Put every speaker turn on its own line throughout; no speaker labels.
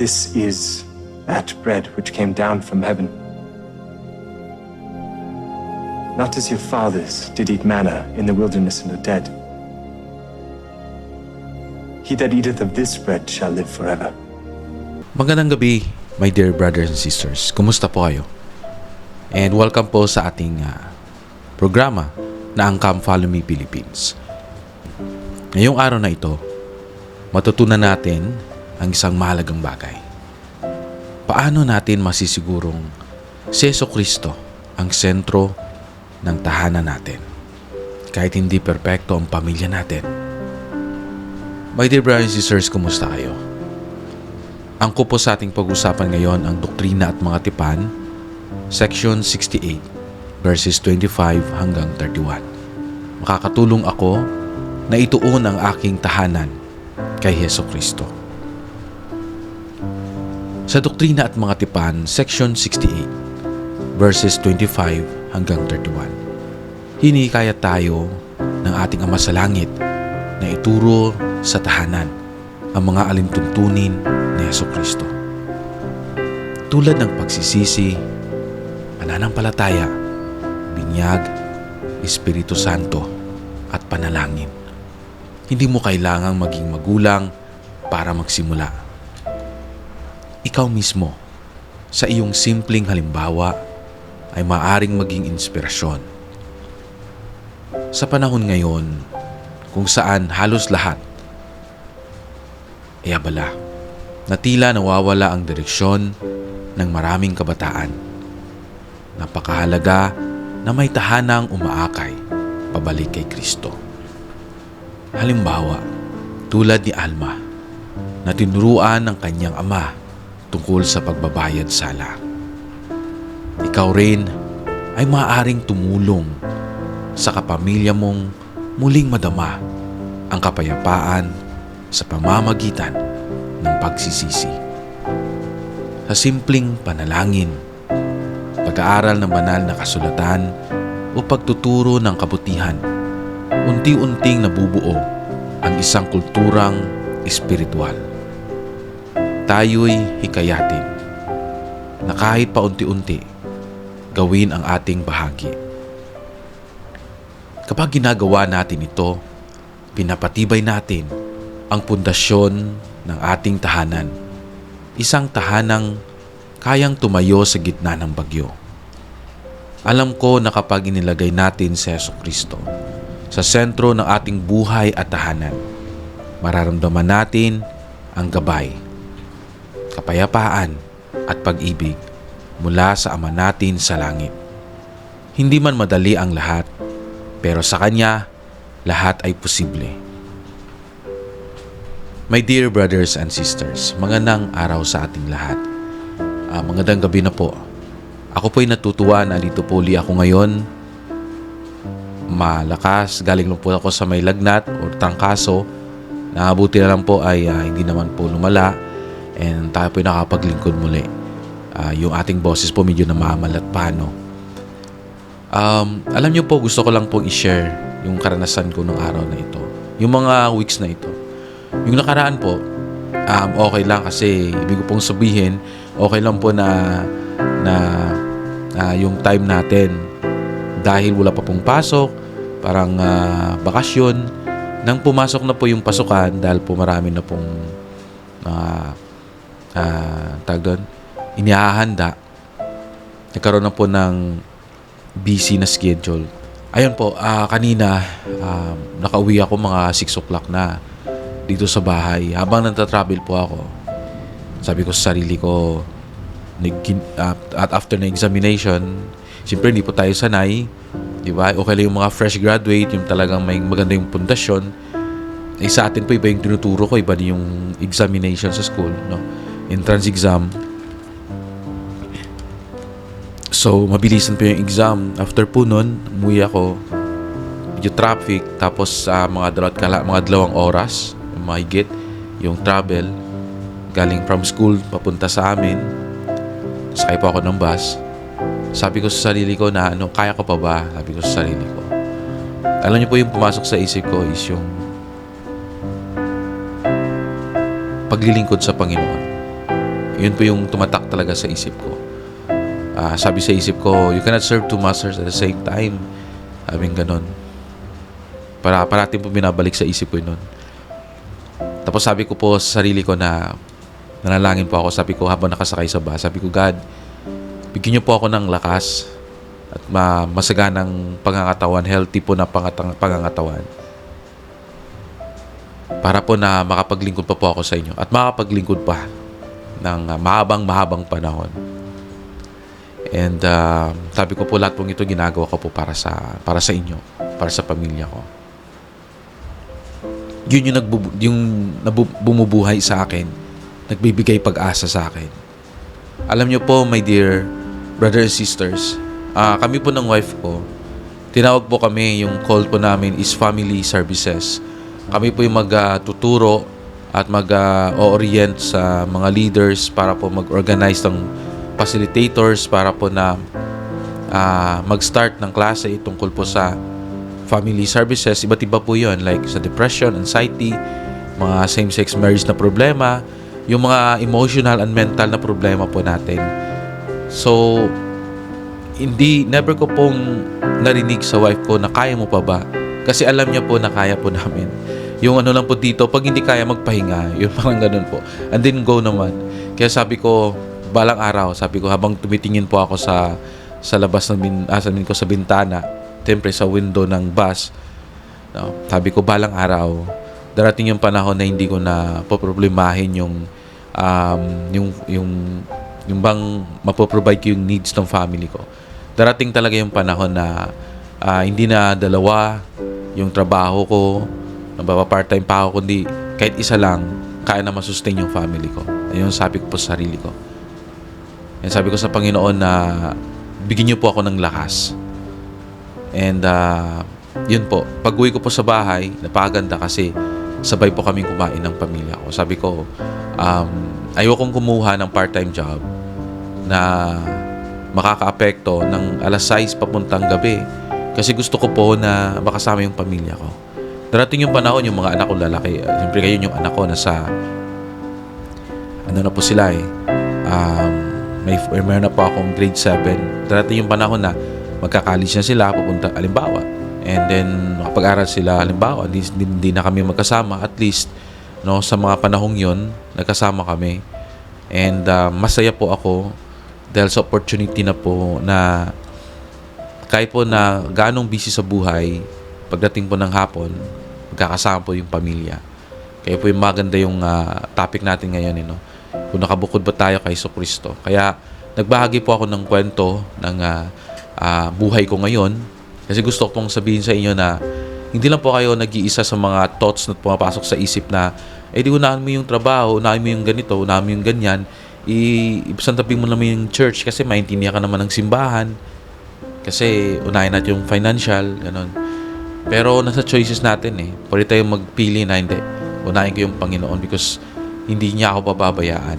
This is that bread which came down from heaven. Not as your fathers did eat manna in the wilderness and are dead. He that eateth of this bread shall live forever.
Magandang gabi, my dear brothers and sisters. Kumusta po kayo? And welcome po sa ating ah, programa na ang Come Follow Me Philippines. Ngayong araw na ito, matutunan natin ang isang mahalagang bagay. Paano natin masisigurong si Yeso Kristo ang sentro ng tahanan natin? Kahit hindi perpekto ang pamilya natin. My dear brothers and sisters, kumusta kayo? Ang po sa ating pag-usapan ngayon ang doktrina at mga tipan, section 68, verses 25 hanggang 31. Makakatulong ako na ituon ang aking tahanan kay Heso Kristo. Sa doktrina at mga tipan, section 68, verses 25 hanggang 31. Hinikaya tayo ng ating Ama sa Langit na ituro sa tahanan ang mga alintuntunin ni Yeso Kristo. Tulad ng pagsisisi, pananampalataya, binyag, Espiritu Santo at panalangin. Hindi mo kailangang maging magulang para magsimula. Ikaw mismo, sa iyong simpleng halimbawa, ay maaring maging inspirasyon. Sa panahon ngayon, kung saan halos lahat ay abala, na tila nawawala ang direksyon ng maraming kabataan. Napakahalaga na may tahanang umaakay pabalik kay Kristo. Halimbawa, tulad ni Alma, na tinuruan ng kanyang ama tungkol sa pagbabayad sala. Ikaw rin ay maaaring tumulong sa kapamilya mong muling madama ang kapayapaan sa pamamagitan ng pagsisisi. Sa simpleng panalangin, pag-aaral ng banal na kasulatan o pagtuturo ng kabutihan, unti-unting nabubuo ang isang kulturang espiritual. Tayo'y hikayatin na kahit paunti-unti, gawin ang ating bahagi. Kapag ginagawa natin ito, pinapatibay natin ang pundasyon ng ating tahanan. Isang tahanang kayang tumayo sa gitna ng bagyo. Alam ko na kapag inilagay natin si Yeso Kristo sa sentro ng ating buhay at tahanan, mararamdaman natin ang gabay, kapayapaan at pag-ibig mula sa Ama natin sa langit. Hindi man madali ang lahat, pero sa Kanya, lahat ay posible. My dear brothers and sisters, magandang araw sa ating lahat. Ah, magandang gabi na po. Ako po'y natutuwa na dito po uli ako ngayon. Malakas, galing lang po ako sa may lagnat o trangkaso. Nakabuti na lang po ay ah, hindi naman po lumala and tayo po'y nakapaglingkod muli. Ah, yung ating boses po medyo namamalat pa, no? Um, alam niyo po, gusto ko lang pong i-share yung karanasan ko nung araw na ito. Yung mga weeks na ito. Yung nakaraan po, um, okay lang kasi ibig ko pong sabihin, okay lang po na na ah, yung time natin dahil wala pa pong pasok, parang ah, bakasyon, nang pumasok na po yung pasukan dahil po marami na pong uh, uh, tag doon, inihahanda, nagkaroon na po ng busy na schedule. Ayun po, ah, kanina um, nakauwi ako mga 6 o'clock na dito sa bahay. Habang nagta-travel po ako, sabi ko sa sarili ko, ah, at after na examination, siyempre hindi po tayo sanay. Di ba? Okay lang yung mga fresh graduate, yung talagang may maganda yung pundasyon. Eh, sa atin po, iba yung tinuturo ko, iba yung examination sa school, no? Entrance exam. So, mabilisan po yung exam. After po nun, umuwi ako. Medyo traffic. Tapos, sa mga, dalawat, kala, mga dalawang oras, mahigit, yung travel. Galing from school, papunta sa amin. Sakay po ako ng bus. Sabi ko sa sarili ko na, ano, kaya ko pa ba? Sabi ko sa sarili ko. Alam niyo po yung pumasok sa isip ko is yung paglilingkod sa Panginoon. Yun po yung tumatak talaga sa isip ko. Ah, sabi sa isip ko, you cannot serve two masters at the same time. Sabing ganon. Para parating po binabalik sa isip ko yun nun. Tapos sabi ko po sa sarili ko na nanalangin po ako. Sabi ko habang nakasakay sa bus, sabi ko, God, bigyan niyo po ako ng lakas at ma masaganang pangangatawan, healthy po na pangatang, pangangatawan. Para po na makapaglingkod pa po ako sa inyo at makapaglingkod pa ng ah, mahabang mahabang panahon. And ah, sabi ko po lahat pong ito ginagawa ko po para sa para sa inyo, para sa pamilya ko. Yun yung, nagbubu- yung bumubuhay sa akin, nagbibigay pag-asa sa akin. Alam niyo po, my dear brothers and sisters, ah, kami po ng wife ko, tinawag po kami, yung call po namin is family services. Kami po yung magtuturo at mag-orient sa mga leaders para po mag-organize ng facilitators para po na ah, mag-start ng klase tungkol po sa family services. Iba't iba po yun like sa depression, anxiety, mga same-sex marriage na problema, yung mga emotional and mental na problema po natin. So, hindi, never ko pong narinig sa wife ko na kaya mo pa ba? Kasi alam niya po na kaya po namin. Yung ano lang po dito, pag hindi kaya magpahinga, yun parang ganun po. And then go naman. Kaya sabi ko, balang araw, sabi ko, habang tumitingin po ako sa sa labas ng bin, ah, ko sa bintana, siyempre sa window ng bus, no, sabi ko, balang araw, darating yung panahon na hindi ko na poproblemahin yung um, yung yung yung bang mapoprovide ko yung needs ng family ko. Darating talaga yung panahon na ah, hindi na dalawa yung trabaho ko, nababa part-time pa ako, kundi kahit isa lang, kaya na masustain yung family ko. Ayun sabi ko po sa sarili ko. Yan sabi ko sa Panginoon na bigyan niyo po ako ng lakas. And ah, yun po, pag uwi ko po sa bahay, napaganda kasi sabay po kaming kumain ng pamilya ko. Sabi ko, um, ayokong kumuha ng part-time job na makakaapekto ng alas 6 papuntang gabi. Kasi gusto ko po na makasama yung pamilya ko. Darating yung panahon, yung mga anak ko lalaki. Siyempre kayo yung anak ko nasa ano na po sila eh. Um, may, may meron na po akong grade 7. Darating yung panahon na magka-college na sila, pupunta, alimbawa. And then, makapag-aral sila, alimbawa, hindi, hindi na kami magkasama. At least, no, sa mga panahong yon nagkasama kami. And uh, masaya po ako dahil sa opportunity na po na kahit po na ganong busy sa buhay, pagdating po ng hapon, magkakasama po yung pamilya. Kaya po yung maganda yung ah, topic natin ngayon, eh, no? Kung nakabukod ba tayo kay Iso Kristo. Kaya nagbahagi po ako ng kwento ng ah, ah, buhay ko ngayon. Kasi gusto ko pong sabihin sa inyo na hindi lang po kayo nag-iisa sa mga thoughts na pumapasok sa isip na eh di unahan mo yung trabaho, unahan mo yung ganito, unahan mo yung ganyan. Ipasantabi mo naman yung church kasi maintindihan ka naman ng simbahan. Kasi unahin natin yung financial, ganun. Pero nasa choices natin eh. Pwede tayong magpili na hindi. Unahin ko yung Panginoon because hindi niya ako pababayaan.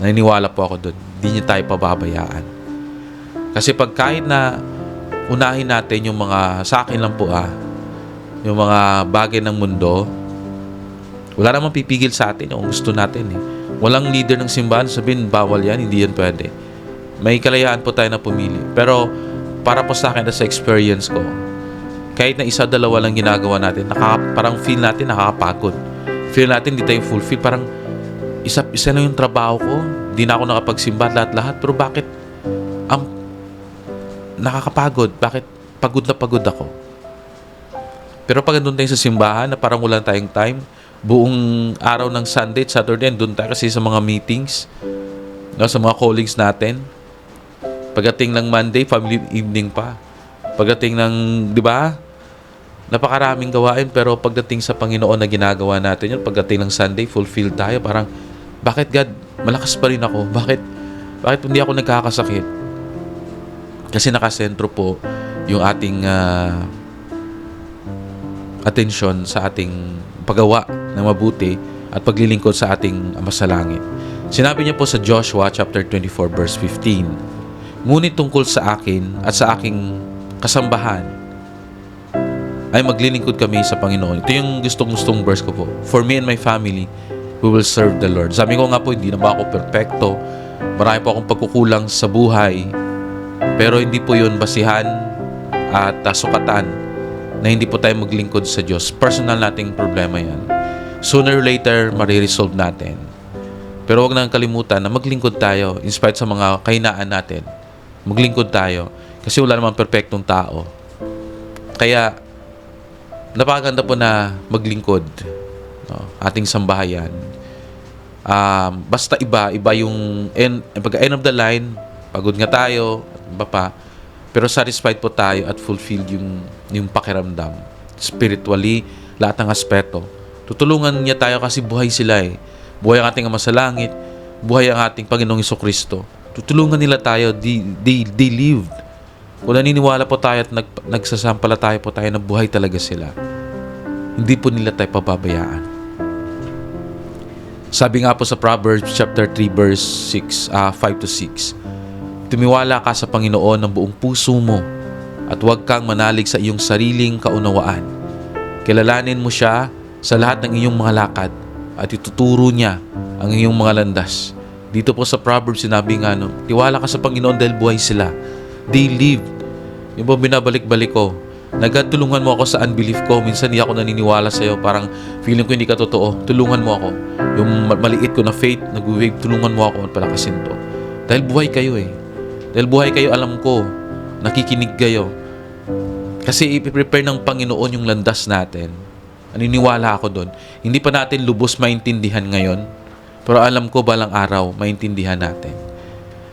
Naniniwala po ako doon. Hindi niya tayo pababayaan. Kasi pag kahit na unahin natin yung mga, sa akin lang po ah, yung mga bagay ng mundo, wala namang pipigil sa atin kung gusto natin eh. Walang leader ng simbahan sabihin bawal yan, hindi yan pwede. May kalayaan po tayo na pumili. Pero para po sa akin sa experience ko, kahit na isa dalawa lang ginagawa natin, nakaka, parang feel natin nakakapagod. Feel natin hindi tayo fulfill. Parang isa, isa na yung trabaho ko. Hindi na ako nakapagsimba at lahat-lahat. Pero bakit ang nakakapagod? Bakit pagod na pagod ako? Pero pag andun tayo sa simbahan na parang wala tayong time, buong araw ng Sunday at Saturday, andun tayo kasi sa mga meetings, no, sa mga colleagues natin. Pagdating ng Monday, family evening pa. Pagdating ng, di ba? Napakaraming gawain pero pagdating sa Panginoon na ginagawa natin yun, pagdating ng Sunday, fulfilled tayo. Parang, bakit God, malakas pa rin ako? Bakit, bakit hindi ako nagkakasakit? Kasi nakasentro po yung ating ah, atensyon sa ating paggawa ng mabuti at paglilingkod sa ating Ama sa Langit. Sinabi niya po sa Joshua chapter 24 verse 15, Ngunit tungkol sa akin at sa aking kasambahan ay maglilingkod kami sa Panginoon. Ito yung gustong-gustong verse ko po. For me and my family, we will serve the Lord. Sabi ko nga po, hindi na ba ako perfecto? Marami po akong pagkukulang sa buhay. Pero hindi po yun basihan at uh, sukatan na hindi po tayo maglingkod sa Diyos. Personal nating problema yan. Sooner or later, mariresolve natin. Pero wag nang kalimutan na maglingkod tayo in spite sa mga kahinaan natin. Maglingkod tayo. Kasi wala namang perfectong tao. Kaya, napakaganda po na maglingkod. No? Ating sambahayan. Um, basta iba, iba yung end, pag end of the line, pagod nga tayo, iba pa. Pero satisfied po tayo at fulfilled yung, yung pakiramdam. Spiritually, lahat ng aspeto. Tutulungan niya tayo kasi buhay sila eh. Buhay ang ating Ama sa Langit, buhay ang ating Panginoong Iso Kristo. Tutulungan nila tayo, they, they, they lived. Kung naniniwala po tayo at nag, nagsasampala tayo po tayo na buhay talaga sila, hindi po nila tayo pababayaan. Sabi nga po sa Proverbs chapter 3 verse 6, ah, 5 to 6, Tumiwala ka sa Panginoon ng buong puso mo at huwag kang manalig sa iyong sariling kaunawaan. Kilalanin mo siya sa lahat ng iyong mga lakad at ituturo niya ang iyong mga landas. Dito po sa Proverbs sinabi nga no, tiwala ka sa Panginoon dahil buhay sila. They lived. Yung po binabalik-balik ko, nagtulungan mo ako sa unbelief ko. Minsan hindi ako naniniwala sa'yo. Parang feeling ko hindi ka totoo. Tulungan mo ako. Yung ma- maliit ko na faith, nag-wave, tulungan mo ako at palakasin to. Dahil buhay kayo eh. Dahil buhay kayo, alam ko. Nakikinig kayo. Kasi ipiprepare ng Panginoon yung landas natin. Naniniwala ako doon. Hindi pa natin lubos maintindihan ngayon. Pero alam ko balang araw, maintindihan natin.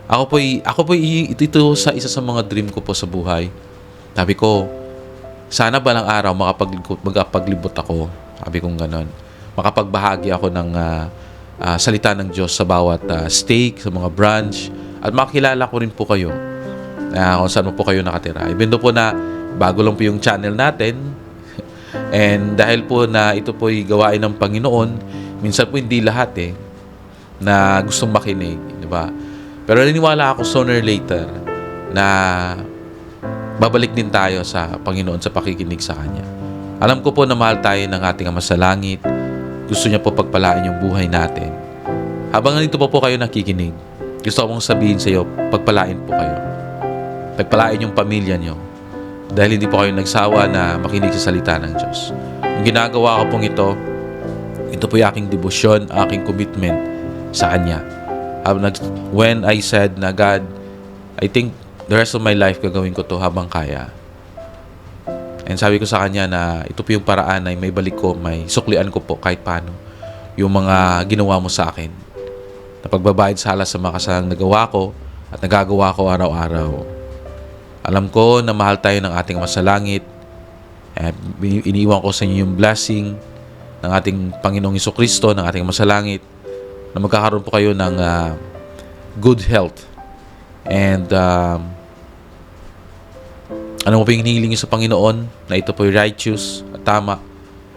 Ako po, ako po ito, ito sa isa sa mga dream ko po sa buhay. Sabi ko, sana balang araw makapaglibot, makapaglibot ako. Sabi kong ganon. Makapagbahagi ako ng ah, ah, salita ng Diyos sa bawat ah, stake, sa mga branch. At makilala ko rin po kayo na kung saan po kayo nakatira. Even po na bago lang po yung channel natin, and dahil po na ito po ay gawain ng Panginoon, minsan po hindi lahat eh, na gustong makinig, di ba? Pero naniniwala ako sooner or later na babalik din tayo sa Panginoon sa pakikinig sa Kanya. Alam ko po na mahal tayo ng ating Ama sa Langit. Gusto niya po pagpalain yung buhay natin. Habang nandito po po kayo nakikinig, gusto ko mong sabihin sa iyo, pagpalain po kayo. Pagpalain yung pamilya niyo. Dahil hindi po kayo nagsawa na makinig sa salita ng Diyos. Yung ginagawa ko pong ito, ito po yung aking debosyon, aking commitment sa Kanya. Habang nag- When I said na God, I think the rest of my life gagawin ko to habang kaya. And sabi ko sa kanya na ito po yung paraan na may balik ko, may suklian ko po kahit paano yung mga ginawa mo sa akin. Na pagbabayad sa halas sa mga kasalang nagawa ko at nagagawa ko araw-araw. Alam ko na mahal tayo ng ating Ama sa Langit. At iniiwan ko sa inyo yung blessing ng ating Panginoong Kristo, ng ating Ama sa Langit, na magkakaroon po kayo ng ah, good health. And um, ano mo po yung hinihiling niyo sa Panginoon na ito po yung righteous at tama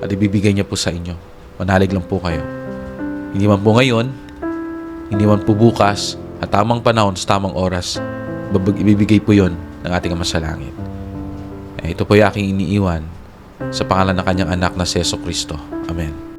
at ibibigay niya po sa inyo. Manalig lang po kayo. Hindi man po ngayon, hindi man po bukas, at tamang panahon sa tamang oras, ibibigay po yon ng ating Ama sa Langit. Eh, ito po yung aking iniiwan sa pangalan ng kanyang anak na si Yeso Kristo. Amen.